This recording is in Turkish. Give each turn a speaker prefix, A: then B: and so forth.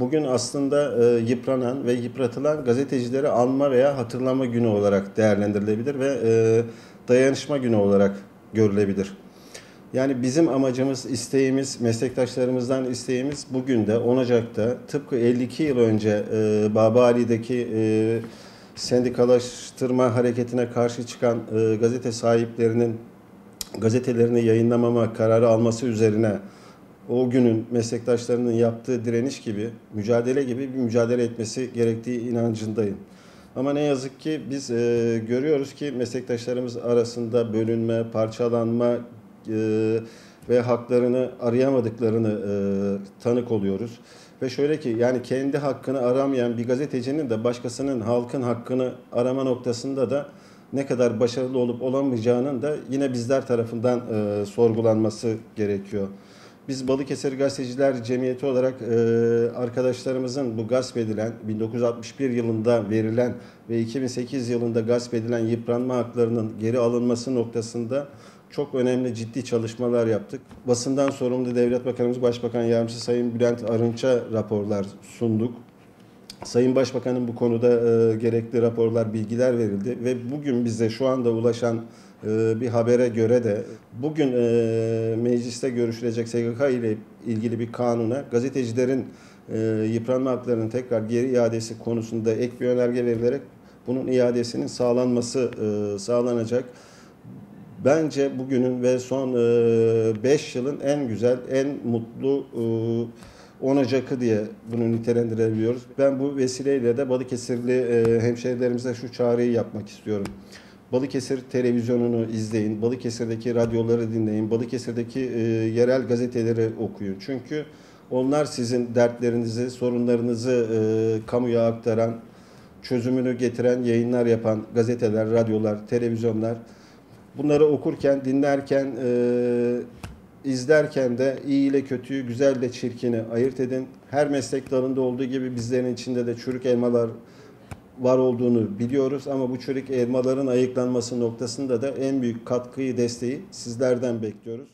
A: bugün aslında e, yıpranan ve yıpratılan gazetecileri anma veya hatırlama günü olarak değerlendirilebilir ve e, dayanışma günü olarak görülebilir. Yani bizim amacımız, isteğimiz, meslektaşlarımızdan isteğimiz bugün de 10 Ocak'ta tıpkı 52 yıl önce e, Babali'deki e, sendikalaştırma hareketine karşı çıkan e, gazete sahiplerinin gazetelerini yayınlamama kararı alması üzerine o günün meslektaşlarının yaptığı direniş gibi, mücadele gibi bir mücadele etmesi gerektiği inancındayım. Ama ne yazık ki biz e, görüyoruz ki meslektaşlarımız arasında bölünme, parçalanma e, ve haklarını arayamadıklarını e, tanık oluyoruz. Ve şöyle ki yani kendi hakkını aramayan bir gazetecinin de başkasının halkın hakkını arama noktasında da ne kadar başarılı olup olamayacağının da yine bizler tarafından e, sorgulanması gerekiyor. Biz Balıkesir Gazeteciler Cemiyeti olarak e, arkadaşlarımızın bu gasp edilen, 1961 yılında verilen ve 2008 yılında gasp edilen yıpranma haklarının geri alınması noktasında çok önemli ciddi çalışmalar yaptık. Basından sorumlu Devlet Bakanımız Başbakan Yardımcısı Sayın Bülent Arınç'a raporlar sunduk. Sayın Başbakan'ın bu konuda e, gerekli raporlar, bilgiler verildi ve bugün bize şu anda ulaşan e, bir habere göre de bugün e, mecliste görüşülecek SGK ile ilgili bir kanuna gazetecilerin e, yıpranma haklarının tekrar geri iadesi konusunda ek bir önerge verilerek bunun iadesinin sağlanması e, sağlanacak. Bence bugünün ve son 5 yılın en güzel, en mutlu 10 Ocak'ı diye bunu nitelendirebiliyoruz. Ben bu vesileyle de Balıkesirli e, hemşehrilerimize şu çağrıyı yapmak istiyorum. Balıkesir televizyonunu izleyin, Balıkesir'deki radyoları dinleyin, Balıkesir'deki e, yerel gazeteleri okuyun. Çünkü onlar sizin dertlerinizi, sorunlarınızı e, kamuya aktaran, çözümünü getiren yayınlar yapan gazeteler, radyolar, televizyonlar. Bunları okurken, dinlerken, e, izlerken de iyi ile kötüyü, güzel ile çirkini ayırt edin. Her meslek dalında olduğu gibi bizlerin içinde de çürük elmalar var olduğunu biliyoruz ama bu çürük elmaların ayıklanması noktasında da en büyük katkıyı, desteği sizlerden bekliyoruz.